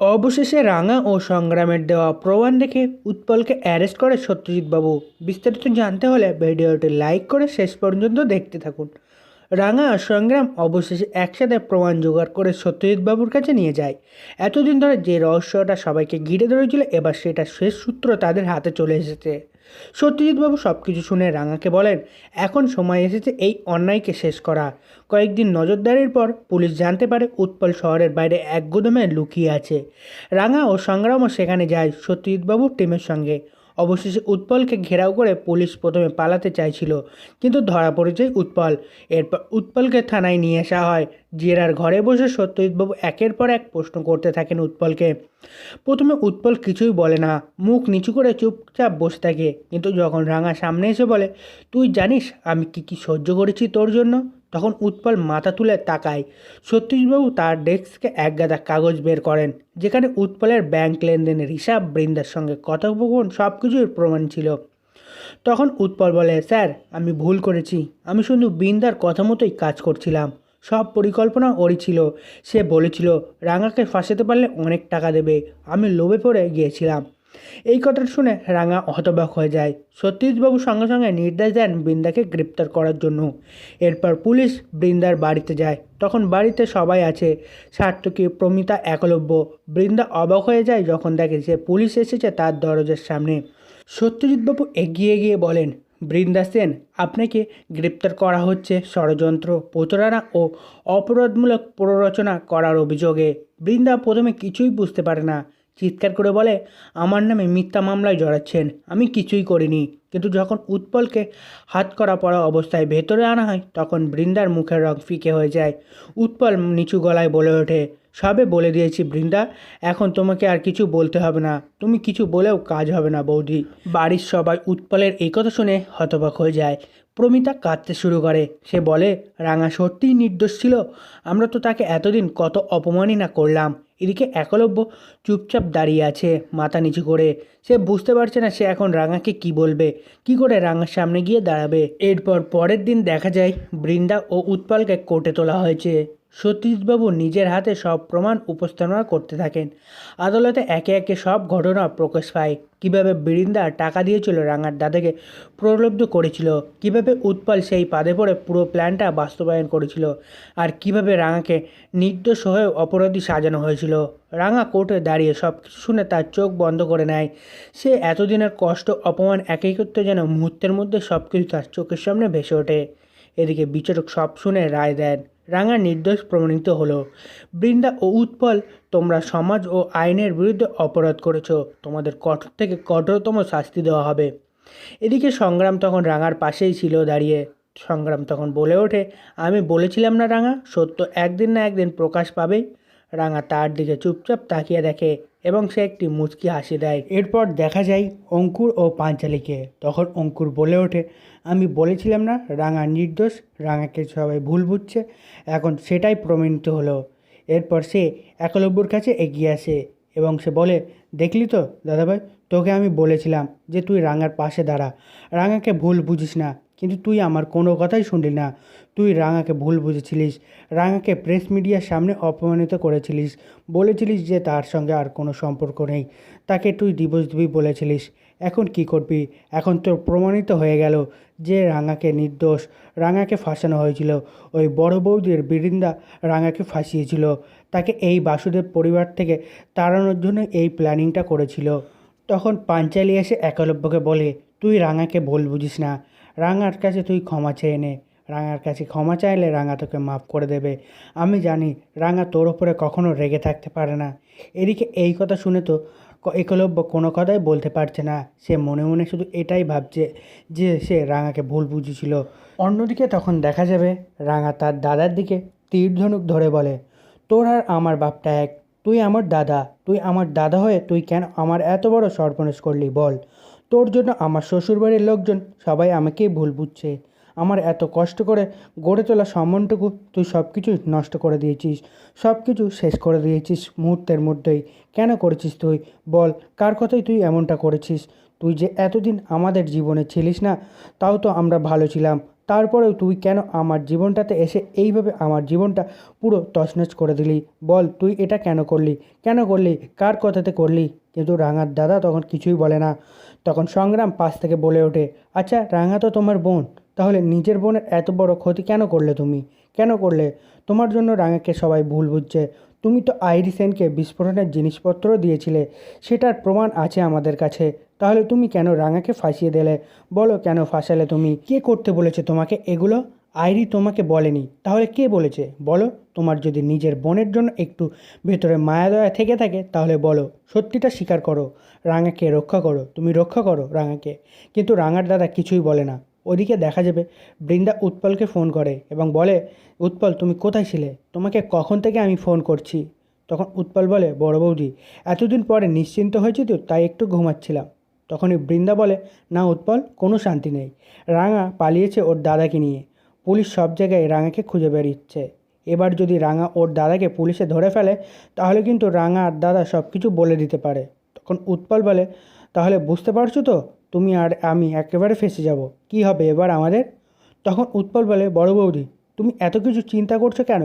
অবশেষে রাঙা ও সংগ্রামের দেওয়া প্রমাণ দেখে উৎপলকে অ্যারেস্ট করে সত্যজিৎবাবু। বিস্তারিত জানতে হলে ভিডিওটি লাইক করে শেষ পর্যন্ত দেখতে থাকুন। রাঙা আর সংগ্রাম অবশেষে একসাথে প্রমাণ জোগাড় করে সত্যজিৎ বাবুর কাছে নিয়ে যায়। এতদিন ধরে যে রহস্যটা সবাইকে ঘিরে ধরেছিল, এবার সেটা শেষ সূত্র তাদের হাতে চলে এসেছে। সত্যজিৎবাবু সব কিছু শুনে রাঙাকে বলেন, এখন সময় এসেছে এই অন্যায়কে শেষ করা। কয়েকদিন নজরদারির পর পুলিশ জানতে পারে উৎপল শহরের বাইরে এক গুদমে লুকিয়ে আছে। রাঙা ও সংগ্রামও সেখানে যায় সত্যজিৎবাবুর টিমের সঙ্গে। অবশেষে উৎপলকে ঘেরাও করে পুলিশ প্রথমে পালাতে চাইছিল, কিন্তু ধরা পড়ে যায় উৎপল। এরপর উৎপলকে থানায় নিয়ে আসা হয়। জেরার ঘরে বসে সত্যজিৎবাবু একের পর এক প্রশ্ন করতে থাকেন উৎপলকে। প্রথমে উৎপল কিছুই বলে না, মুখ নিচু করে চুপচাপ বসে থাকে, কিন্তু যখন রাঙা সামনে এসে বলে, তুই জানিস আমি কি কি সহ্য করেছি তোর জন্য? তখন উৎপল মাথা তুলে তাকায়। সত্যজিৎবাবু তার ডেস্কে এক গাদা কাগজ বের করেন, যেখানে উৎপলের ব্যাংক লেনদেনের হিসাব, বৃন্দার সঙ্গে কথোপকথন সব কিছুর প্রমাণ ছিল। তখন উৎপল বলে, স্যার, আমি ভুল করেছি। আমি শুধু বৃন্দার কথা মতোই কাজ করছিলাম। সব পরিকল্পনা ওরই ছিল। সে বলেছিল, রাঙাকে ফাঁসাতে পারলে অনেক টাকা দেবে। আমি লোভে পড়ে গিয়েছিলাম। এই কথাটা শুনে রাঙা হতবাক হয়ে যায়। সত্যজিৎবাবু সঙ্গে সঙ্গে নির্দেশ দেন বৃন্দাকে গ্রেপ্তার করার জন্য। এরপর পুলিশ বৃন্দার বাড়িতে যায়। তখন বাড়িতে সবাই আছে। সার্থকী, প্রমিতা একলব্য। বৃন্দা অবাক হয়ে যায় যখন দেখে যে পুলিশ এসেছে তার দরজার সামনে। সত্যজিৎবাবু এগিয়ে গিয়ে বলেন, বৃন্দা সেন, আপনাকে গ্রেপ্তার করা হচ্ছে ষড়যন্ত্র, প্রতারণা ও অপরাধমূলক প্ররোচনা করার অভিযোগে। বৃন্দা প্রথমে কিছুই বুঝতে পারে না। চিৎকার করে বলে, আমার নামে মিথ্যা মামলায় জড়াচ্ছেন, আমি কিছুই করিনি। কিন্তু যখন উৎপলকে হাত করা পড়া অবস্থায় ভেতরে আনা হয়, তখন বৃন্দার মুখের রং ফিকে হয়ে যায়। উৎপল নিচু গলায় বলে ওঠে, সবে বলে দিয়েছি বৃন্দা, এখন তোমাকে আর কিছু বলতে হবে না। তুমি কিছু বলেও কাজ হবে না বৌদি। বাড়ির সবাই উৎপলের এই কথা শুনে হতবাক হয়ে যায়। প্রমিতা কাঁদতে শুরু করে। সে বলে, রাঙা, সত্যিই নির্দোষ ছিল। আমরা তো তাকে এতদিন কত অপমানই না করলাম। এদিকে একলব্য চুপচাপ দাঁড়িয়ে আছে, মাথা নিচু করে। সে বুঝতে পারছে না সে এখন রাঙাকে কি বলবে। কি করে রাঙার সামনে গিয়ে দাঁড়াবে? এরপর পরের দিন দেখা যায়, বৃন্দা ও উৎপলকে কোর্টে তোলা হয়েছে। সতীশবাবু নিজের হাতে সব প্রমাণ উপস্থাপনা করতে থাকেন। আদালতে একে একে সব ঘটনা প্রকাশ পায়। কীভাবে বৃন্দা টাকা দিয়েছিল রাঙার দাদাকে প্রলব্ধ করেছিল, কীভাবে উৎপল সেই পাদে পড়ে পুরো প্ল্যানটা বাস্তবায়ন করেছিল, আর কীভাবে রাঙাকে নির্দোষ হয়ে অপরাধী সাজানো হয়েছিল। রাঙা কোর্টে দাঁড়িয়ে সব কিছু শুনে তার চোখ বন্ধ করে নেয়। সে এতদিনের কষ্ট, অপমান একই করতে যেন মুহূর্তের মধ্যে সব কিছু তার চোখের সামনে ভেসে ওঠে। এদিকে বিচারক সব শুনে রায় দেন। রাঙা নির্দোষ প্রমাণিত হলো। বৃন্দা ও উৎপল, তোমরা সমাজ ও আইনের বিরুদ্ধে অপরাধ করেছ। তোমাদের কঠোর থেকে কঠোরতম শাস্তি দেওয়া হবে। এদিকে সংগ্রাম তখন রাঙার পাশেই ছিল দাঁড়িয়ে। সংগ্রাম তখন বলে ওঠে, আমি বলেছিলাম না রাঙা, সত্য একদিন না একদিন প্রকাশ পাবেই। রাঙা তার দিকে চুপচাপ তাকিয়ে দেখে এবং সে একটি মুচকি হাসি দেয়। এরপর দেখা যায় অঙ্কুর ও পাঞ্চালীকে। তখন অঙ্কুর বলে ওঠে, আমি বলেছিলাম না, রাঙা নির্দোষ, রাঙাকে সবাই ভুল বুঝছে, এখন সেটাই প্রমাণিত হলো। এরপর সে একলব্যর কাছে এগিয়ে আসে এবং সে বলে, দেখলি তো, দাদাভাই, তোকে আমি বলেছিলাম যে তুই রাঙার পাশে দাঁড়া। রাঙাকে ভুল বুঝিস না কিন্তু তুই আমার কোনো কথাই শুনলি না। তুই রাঙাকে ভুল বুঝেছিলিস। রাঙাকে প্রেস মিডিয়ার সামনে অপমানিত করেছিলিস। বলেছিলিস যে তার সঙ্গে আর কোনো সম্পর্ক নেই। তাকে তুই ডিভোর্স দিবি বলেছিলিস। এখন কি করবি? এখন তোর প্রমাণিত হয়ে গেল যে রাঙাকে নির্দোষ, রাঙাকে ফাঁসানো হয়েছিল। ওই বড় বৌদির বৃন্দা রাঙাকে ফাঁসিয়েছিল। তাকে এই বাসুদেব পরিবার থেকে তাড়ানোর জন্য এই প্ল্যানিংটা করেছিল। তখন পাঞ্চালি এসে একলব্যকে বলে, তুই রাঙাকে ভুল বুঝিস না। রাঙার কাছে তুই ক্ষমা চেয়ে নে। রাঙার কাছে ক্ষমা চাইলে রাঙা তোকে মাফ করে দেবে। আমি জানি রাঙা তোর ওপরে কখনো রেগে থাকতে পারে না। এদিকে এই কথা শুনে তো একলব্য কোনো কথাই বলতে পারছে না। সে মনে মনে শুধু এটাই ভাবছে যে সে রাঙাকে ভুল বুঝেছিল। অন্যদিকে তখন দেখা যাবে রাঙা তার দাদার দিকে তীর ধনুক ধরে বলে, তোর আর আমার বাপটা এক। তুই আমার দাদা। তুই আমার দাদা হয়ে তুই কেন আমার এত বড় সর্বনাশ করলি বল। তোর জন্য আমার শ্বশুরবাড়ির লোকজন সবাই আমাকেই ভুল বুঝছে। আমার এত কষ্ট করে গড়ে তোলা সম্মানটুকু তুই সব কিছু নষ্ট করে দিয়েছিস সব কিছু শেষ করে দিয়েছিস মুহূর্তের মধ্যেই। কেন করেছিস তুই? বল, কার কথাই তুই এমনটা করেছিস? তুই যে এতদিন আমাদের জীবনে ছিলিস না, তাও তো আমরা ভালো ছিলাম। তারপরেও তুই কেন আমার জীবনটাতে এসে এইভাবে আমার জীবনটা পুরো তছনছ করে দিলি? বল, তুই এটা কেন করলি? কেন করলি? কার কথাতে করলি? কিন্তু রাঙার দাদা তখন কিছুই বলে না। তখন সংগ্রাম পাশ থেকে বলে ওঠে আচ্ছা রাঙা তো তোমার বোন, তাহলে নিজের বোনের এত বড় ক্ষতি কেন করলে তুমি? কেন করলে? তোমার জন্য রাঙাকে সবাই ভুল বুঝছে। তুমি তো আইরি সেনকে বিস্ফোরণের জিনিসপত্র দিয়েছিলে, সেটার প্রমাণ আছে আমাদের কাছে। তাহলে তুমি কেন রাঙাকে ফাঁসিয়ে দিলে? বলো কেন ফাঁসালে তুমি? কে করতে বলেছে তোমাকে এগুলো? আইরি তোমাকে বলেনি। তাহলে কে বলেছে? বলো। তোমার যদি নিজের বোনের জন্য একটু ভেতরে মায়া দয়া থেকে থাকে, তাহলে বলো, সত্যিটা স্বীকার করো, রাঙাকে রক্ষা করো, তুমি রক্ষা করো রাঙাকে। কিন্তু রাঙার দাদা কিছুই বলে না। ওদিকে দেখা যাবে বৃন্দা উৎপলকে ফোন করে এবং বলে, উৎপল, তুমি কোথায় ছিলে? তোমাকে কখন থেকে আমি ফোন করছি? তখন উৎপল বলে, বড় বৌদি, এতদিন পরে নিশ্চিন্ত হয়েছি তো, তাই একটু ঘুমাচ্ছিলাম। তখনই বৃন্দা বলে, না উৎপল, কোনো শান্তি নেই। রাঙা পালিয়েছে ওর দাদাকে নিয়ে। পুলিশ সব জায়গায় রাঙাকে খুঁজে বেরিয়েছে এবার যদি রাঙা ওর দাদাকে পুলিশে ধরে ফেলে, তাহলে কিন্তু রাঙা আর দাদা সব কিছু বলে দিতে পারে। তখন উৎপল বলে, তাহলে বুঝতে পারছ তো, তুমি আর আমি একেবারে ফেসে যাব। কি হবে এবার আমাদের? তখন উৎপল বলে, বড় বৌদি, তুমি এত কিছু চিন্তা করছ কেন?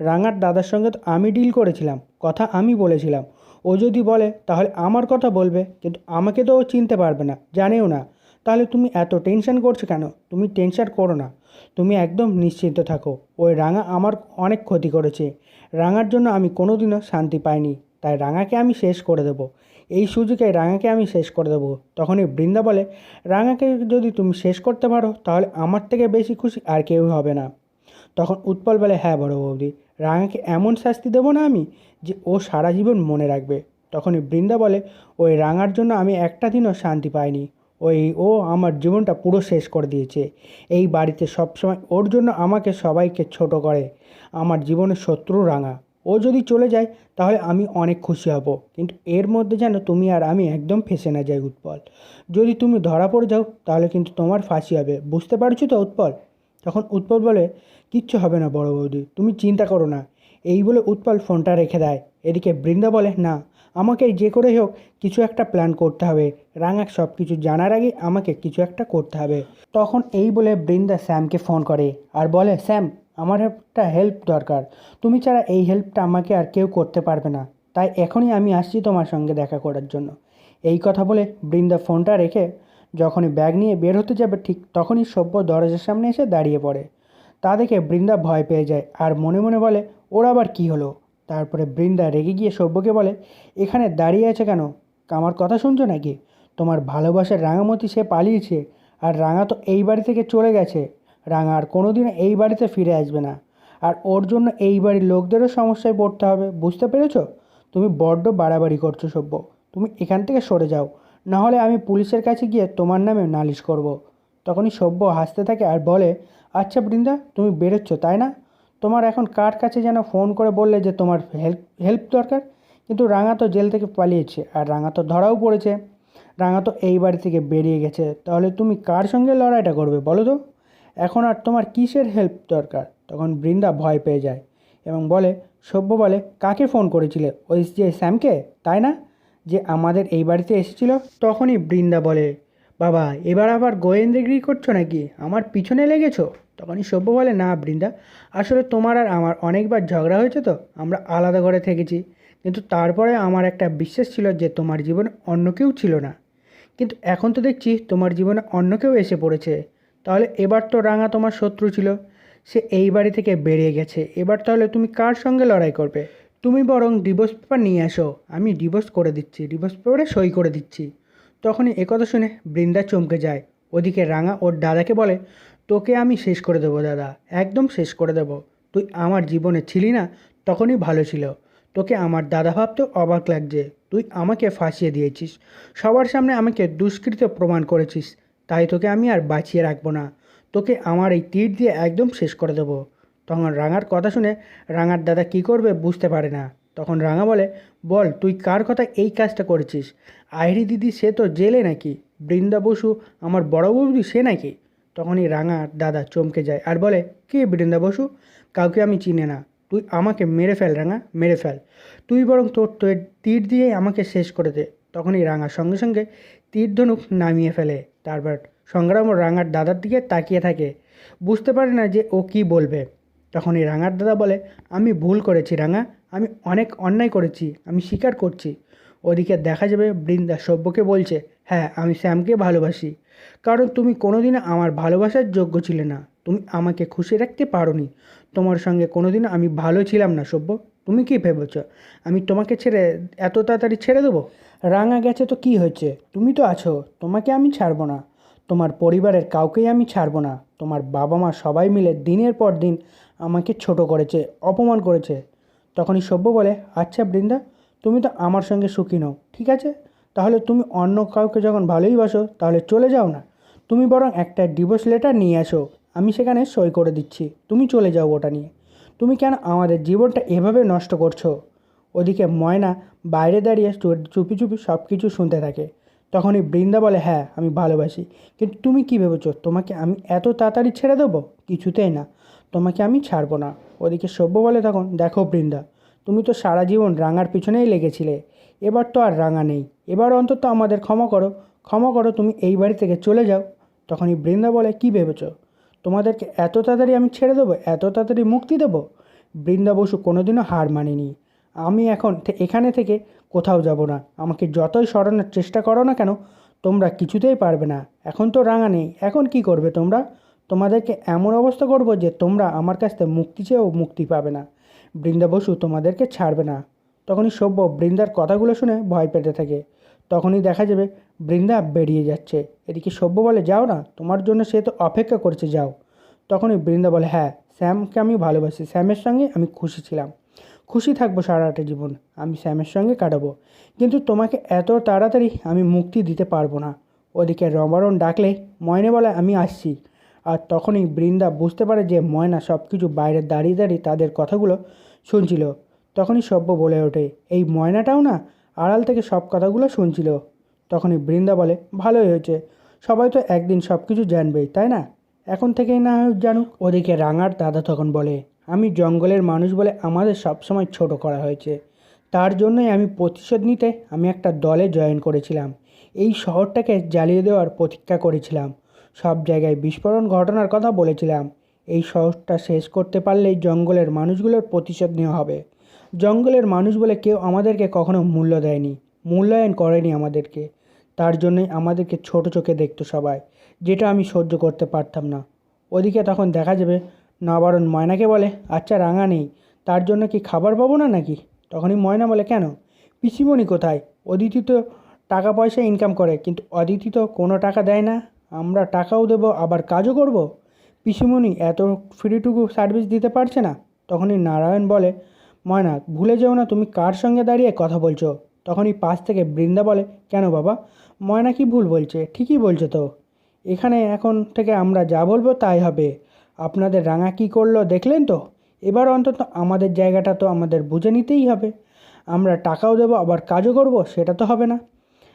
রাঙার দাদার সঙ্গে তো আমি ডিল করেছিলাম, কথা আমি বলেছিলাম। ও যদি বলে, তাহলে আমার কথা বলবে, কিন্তু আমাকে তো ও চিনতে পারবে না, জানেও না। তাহলে তুমি এত টেনশন করছ কেন? তুমি টেনশন করো না। তুমি একদম নিশ্চিন্ত থাকো। ওই রাঙা আমার অনেক ক্ষতি করেছে। রাঙার জন্য আমি কোনোদিনও শান্তি পাইনি। তাই রাঙাকে আমি শেষ করে দেবো। এই সুযোগে রাঙাকে আমি শেষ করে দেবো। তখনই বৃন্দা বলে, রাঙাকে যদি তুমি শেষ করতে পারো, তাহলে আমার থেকে বেশি খুশি আর কেউ হবে না। তখন উৎপল বলে হ্যাঁ বড় বৌদি, রাঙাকে এমন শাস্তি দেবো না আমি যে ও সারা জীবন মনে রাখবে। তখনই বৃন্দা বলে, ওই রাঙার জন্য আমি একটা দিনও শান্তি পাইনি। ওই ও আমার জীবনটা পুরো শেষ করে দিয়েছে। এই বাড়িতে সবসময় ওর জন্য আমাকে সবাইকে ছোট করে। আমার জীবনের শত্রু রাঙা। ও যদি চলে যায়, তাহলে আমি অনেক খুশি হব। কিন্তু এর মধ্যে যেন তুমি আর আমি একদম ফেসে না যাই উৎপল। যদি তুমি ধরা পড়ে যাও, তাহলে কিন্তু তোমার ফাঁসি হবে। বুঝতে পারছ তো উৎপল? তখন উৎপল বলে, কিচ্ছু হবে না বড় বৌদি, তুমি চিন্তা করো না। এই বলে উৎপল ফোনটা রেখে দেয়। এদিকে বৃন্দা বলে, না আমাকে যে করে হোক কিছু একটা প্ল্যান করতে হবে। রাঙা সব কিছু জানার আগে আমাকে কিছু একটা করতে হবে। তখন এই বলে বৃন্দা স্যামকে ফোন করে আর বলে, স্যাম, আমার একটা হেল্প দরকার। তুমি ছাড়া এই হেল্পটা আমাকে আর কেউ করতে পারবে না। তাই এখনই আমি আসছি তোমার সঙ্গে দেখা করার জন্য। এই কথা বলে বৃন্দা ফোনটা রেখে যখনই ব্যাগ নিয়ে বের হতে যাবে ঠিক তখনই সভ্য দরজার সামনে এসে দাঁড়িয়ে পড়ে। তা দেখে বৃন্দা ভয় পেয়ে যায় আর মনে মনে বলে, ওর আবার কী হলো? তারপরে বৃন্দা রেগে গিয়ে সভ্যকে বলে, এখানে দাঁড়িয়ে আছে কেন? আমার কথা শুনছো নাকি? তোমার ভালোবাসার রাঙামতি সে পালিয়েছে, আর রাঙা তো এই বাড়ি থেকে চলে গেছে। রাঙা আর কোনো দিন এই বাড়িতে ফিরে আসবে না। আর ওর জন্য এই বাড়ির লোকদেরও সমস্যায় পড়তে হবে, বুঝতে পেরেছ? তুমি বড্ড বাড়াবাড়ি করছ সভ্য তুমি এখান থেকে সরে যাও। না হলে আমি পুলিশের কাছে গিয়ে তোমার নামে নালিশ করব। তখনই সভ্য হাসতে থাকে আর বলে আচ্ছা বৃন্দা, তুমি বেরোচ্ছ, তাই না? তোমার এখন কার কাছে যেন ফোন করে বললে যে তোমার হেল্প হেল্প দরকার? কিন্তু রাঙা তো জেল থেকে পালিয়েছে, আর রাঙা তো ধরাও পড়েছে। রাঙা তো এই বাড়ি থেকে বেরিয়ে গেছে। তাহলে তুমি কার সঙ্গে লড়াইটা করবে বলো তো? এখন আর তোমার কিসের হেল্প দরকার? তখন বৃন্দা ভয় পেয়ে যায় এবং বলে, সভ্য বলে, কাকে ফোন করেছিলে? ওই যে স্যামকে? তাই না? যে আমাদের এই বাড়িতে এসেছিল? তখনই বৃন্দা বলে, বাবা, এবার আবার গোয়েন্দাগিরি করছ নাকি? আমার পিছনে লেগেছো? তখনই সভ্য বলে, না বৃন্দা, আসলে তোমার আর আমার অনেকবার ঝগড়া হয়েছে তো, আমরা আলাদা ঘরে থেকেছি। কিন্তু তারপরে আমার একটা বিশ্বাস ছিল যে তোমার জীবনে অন্য কেউ ছিল না। কিন্তু এখন তো দেখছি তোমার জীবনে অন্য কেউ এসে পড়েছে। তাহলে এবার তো রাঙা তোমার শত্রু ছিল। সে এই বাড়ি থেকে বেরিয়ে গেছে। এবার তাহলে তুমি কার সঙ্গে লড়াই করবে? তুমি বরং ডিভোর্স পেপার নিয়ে আসো। আমি ডিভোর্স করে দিচ্ছি ডিভোর্স পেপারে সই করে দিচ্ছি। তখনই একথা শুনে বৃন্দা চমকে যায়। ওদিকে রাঙা ওর দাদাকে বলে তোকে আমি শেষ করে দেবো, দাদা। একদম শেষ করে দেবো। তুই আমার জীবনে ছিলি না, তখনই ভালো ছিল। তোকে আমার দাদা ভাবতেও অবাক লাগছে। তুই আমাকে ফাঁসিয়ে দিয়েছিস। সবার সামনে আমাকে দুষ্কৃত প্রমাণ করেছিস। তাই তোকে আমি আর বাঁচিয়ে রাখব না। তোকে আমার এই তীর দিয়ে একদম শেষ করে দেবো। তখন রাঙার কথা শুনে রাঙার দাদা কী করবে বুঝতে পারে না। তখন রাঙা বলে, বল, তুই কার কথা এই কাজটা করেছিস? আইরি দিদি সে তো জেলে নাকি? বৃন্দা বসু, আমার বড় বৌদি সে নাকি? তখনই রাঙা দাদা চমকে যায় আর বলে, কে বৃন্দা বসু কাউকে আমি চিনি না। তুই আমাকে মেরে ফেল, রাঙা, মেরে ফেল। তুই বরং তোর তোর তীর দিয়ে আমাকে শেষ করে দে। তখনই রাঙা সঙ্গে সঙ্গে তীর ধনুক নামিয়ে ফেলে। তারপর সংগ্রাম ও রাঙার দাদার দিকে তাকিয়ে থাকে। বুঝতে পারে না যে ও কি বলবে। তখনই রাঙার দাদা বলে, আমি ভুল করেছি, রাঙা। আমি অনেক অন্যায় করেছি। আমি স্বীকার করছি। ওদিকে দেখা যাবে বৃন্দা সভ্যকে বলছে হ্যাঁ আমি শ্যামকে ভালোবাসি। কারণ তুমি কোনোদিনও আমার ভালোবাসার যোগ্য ছিলে না। তুমি আমাকে খুশি রাখতে পারোনি। তোমার সঙ্গে কোনোদিনও আমি ভালো ছিলাম না, সভ্য। তুমি কি ভেবেছ? আমি তোমাকে ছেড়ে এত তাড়াতাড়ি ছেড়ে দেবো? রাঙা গেছে তো কি হয়েছে? তুমি তো আছো, তোমাকে আমি ছাড়বো না। তোমার পরিবারের কাউকেই আমি ছাড়বো না। তোমার বাবা মা সবাই মিলে দিনের পর দিন আমাকে ছোট করেছে, অপমান করেছে। তখনই সভ্য বলে আচ্ছা বৃন্দা, তুমি তো আমার সঙ্গে সুখী নও, ঠিক আছে? তাহলে তুমি অন্য কাউকে যখন ভালোই বাসো তাহলে চলে যাও না। তুমি বরং একটা ডিভোর্স লেটার নিয়ে আসো। আমি সেখানে সই করে দিচ্ছি। তুমি চলে যাও ওটা নিয়ে। তুমি কেন আমাদের জীবনটা এভাবে নষ্ট করছ? ওদিকে ময়না বাইরে দাঁড়িয়ে চুপি চুপি সব কিছু শুনতে থাকে। তখনই বৃন্দা বলে হ্যাঁ আমি ভালোবাসি। কিন্তু তুমি কি ভেবেছো? তোমাকে আমি এত তাড়াতাড়ি ছেড়ে দেবো? কিছুতেই না। তোমাকে আমি ছাড়বো না। ওদিকে সভ্য বলে তখন, দেখো বৃন্দা, তুমি তো সারা জীবন রাঙার পিছনেই লেগেছিলে। এবার তো আর রাঙা নেই। এবার অন্তত আমাদের ক্ষমা করো। ক্ষমা করো, তুমি এই বাড়ি থেকে চলে যাও। তখনই বৃন্দা বলে, কি ভেবেছ? তোমাদেরকে এত তাড়াতাড়ি আমি ছেড়ে দেবো? এত তাড়াতাড়ি মুক্তি দেবো? বৃন্দা বসু কোনোদিনও হার মানেনি। আমি এখন এখানে থেকে কোথাও যাব না। আমাকে যতই সরানোর চেষ্টা করো না কেন, তোমরা কিছুতেই পারবে না। এখন তো রাঙা নেই। এখন কি করবে তোমরা? তোমাদেরকে এমন অবস্থা করব যে তোমরা আমার কাছ থেকে মুক্তি চেয়েও মুক্তি পাবে না। বৃন্দা বসু, তোমাদেরকে ছাড়বে না। তখনই সভ্য বৃন্দার কথাগুলো শুনে ভয় পেতে থাকে। তখনই দেখা যাবে বৃন্দা বেরিয়ে যাচ্ছে। এদিকে সভ্য বলে, যাও না, তোমার জন্য সে তো অপেক্ষা করছে, যাও। তখনই বৃন্দা বলে হ্যাঁ স্যামকে আমি ভালোবাসি, স্যামের সঙ্গে আমি খুশি ছিলাম। খুশি থাকব সারাটা জীবন, আমি স্যামের সঙ্গে কাটাবো। কিন্তু তোমাকে এত তাড়াতাড়ি আমি মুক্তি দিতে পারব না। ওদিকে রমারণ ডাকলে, ময়নে বলে, আমি আসছি। আর তখনই বৃন্দা বুঝতে পারে যে ময়না সব কিছু বাইরে দাঁড়িয়ে দাঁড়িয়ে তাদের কথাগুলো শুনছিল। তখনই সভ্য বলে ওঠে, এই ময়নাটাও না? আড়াল থেকে সব কথাগুলো শুনছিল। তখনই বৃন্দা বলে, ভালোই হয়েছে। সবাই তো একদিন সব কিছু জানবেই, তাই না? এখন থেকেই না জানুক। ওদিকে রাঙার দাদা তখন বলে, আমি জঙ্গলের মানুষ বলে আমাদের সবসময় ছোট করা হয়েছে। তার জন্যই আমি প্রতিশোধ নিতে আমি একটা দলে জয়েন করেছিলাম। এই শহরটাকে জ্বালিয়ে দেওয়ার প্রতীক্ষা করেছিলাম। সব জায়গায় বিস্ফোরণ ঘটনার কথা বলেছিলাম। এই শহরটা শেষ করতে পারলেই জঙ্গলের মানুষগুলোর প্রতিশোধ নেওয়া হবে। জঙ্গলের মানুষ বলে কেউ আমাদেরকে কখনো মূল্য দেয়নি, মূল্যায়ন করেনি আমাদেরকে। তার জন্যই আমাদেরকে ছোট চোখে দেখতো সবাই, যেটা আমি সহ্য করতে পারতাম না। ওদিকে তখন দেখা যাবে নবারণ ময়নাকে বলে আচ্ছা রাঙা নেই, তার জন্য কি খাবার পাবো না নাকি? তখনই ময়না বলে, কেন? পিসিমণি কোথায়? অদিতি তো টাকা পয়সা ইনকাম করে, কিন্তু অদিতি তো কোনো টাকা দেয় না। আমরা টাকাও দেবো, আবার কাজও করব। পিসিমণি এত ফ্রিটুকু সার্ভিস দিতে পারছে না? তখনই নারায়ণ বলে ময়না, ভুলে যেও না তুমি কার সঙ্গে দাঁড়িয়ে কথা বলছো? তখনই পাশ থেকে বৃন্দা বলে, কেন বাবা? ময়না কি ভুল বলছে? ঠিকই বলছে তো। এখানে এখন থেকে আমরা যা বলব তাই হবে। আপনাদের রাঙা কী করল দেখলেন তো? এবার অন্তত আমাদের জায়গাটা তো আমাদের বুঝে নিতেই হবে। আমরা টাকাও দেবো, আবার কাজও করব, সেটা তো হবে না।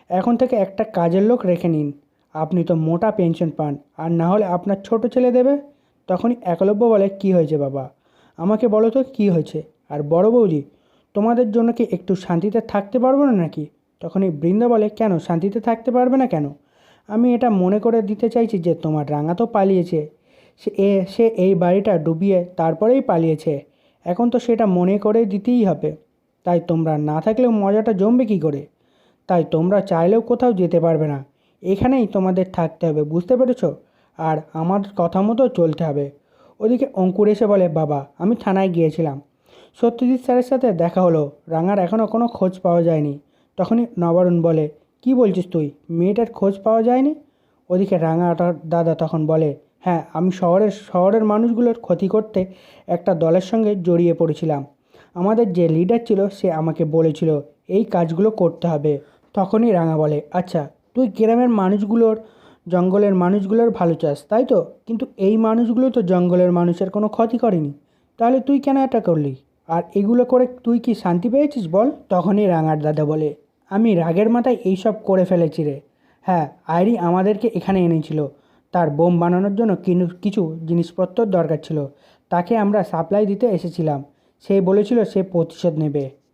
এখন থেকে একটা কাজের লোক রেখে নিন। আপনি তো মোটা পেনশন পান, আর না হলে আপনার ছোট ছেলে দেবে? তখনই একলব্য বলে, কি হয়েছে বাবা? আমাকে বলো তো কী হয়েছে? আর বড় বৌদি, তোমাদের জন্য কি একটু শান্তিতে থাকতে পারব না নাকি? তখনই বৃন্দা বলে, কেন শান্তিতে থাকতে পারবে না কেন? আমি এটা মনে করে দিতে চাইছি যে তোমার রাঙা তো পালিয়েছে। সে এ, সে এই বাড়িটা ডুবিয়ে তারপরেই পালিয়েছে। এখন তো সেটা মনে করে দিতেই হবে। তাই তোমরা না থাকলেও মজাটা জমবে কী করে? তাই তোমরা চাইলেও কোথাও যেতে পারবে না। এখানেই তোমাদের থাকতে হবে, বুঝতে পেরেছ? আর আমার কথা মতো চলতে হবে। ওদিকে অঙ্কুর এসে বলে, বাবা, আমি থানায় গিয়েছিলাম। সত্যজিৎ স্যারের সাথে দেখা হলো। রাঙার এখনও কোনো খোঁজ পাওয়া যায়নি। তখনই নবারুণ বলে, কি বলছিস তুই? মেয়েটার খোঁজ পাওয়া যায়নি? ওদিকে রাঙাটার দাদা তখন বলে হ্যাঁ আমি শহরের শহরের মানুষগুলোর ক্ষতি করতে একটা দলের সঙ্গে জড়িয়ে পড়েছিলাম। আমাদের যে লিডার ছিল, সে আমাকে বলেছিল, এই কাজগুলো করতে হবে। তখনই রাঙা বলে আচ্ছা তুই গ্রামের মানুষগুলোর, জঙ্গলের মানুষগুলোর ভালো চাস, তাই তো? কিন্তু এই মানুষগুলো তো জঙ্গলের মানুষের কোনো ক্ষতি করেনি। তাহলে তুই কেন এটা করলি? আর এগুলো করে তুই কি শান্তি পেয়েছিস বল? তখনই রাঙার দাদা বলে, আমি রাগের মাথায় এইসব করে ফেলেছি রে। হ্যাঁ আইরি আমাদেরকে এখানে এনেছিল। তার বোম বানানোর জন্য কিছু জিনিসপত্র দরকার ছিল। তাকে আমরা সাপ্লাই দিতে এসেছিলাম। সে বলেছিল সে প্রতিশোধ নেবে।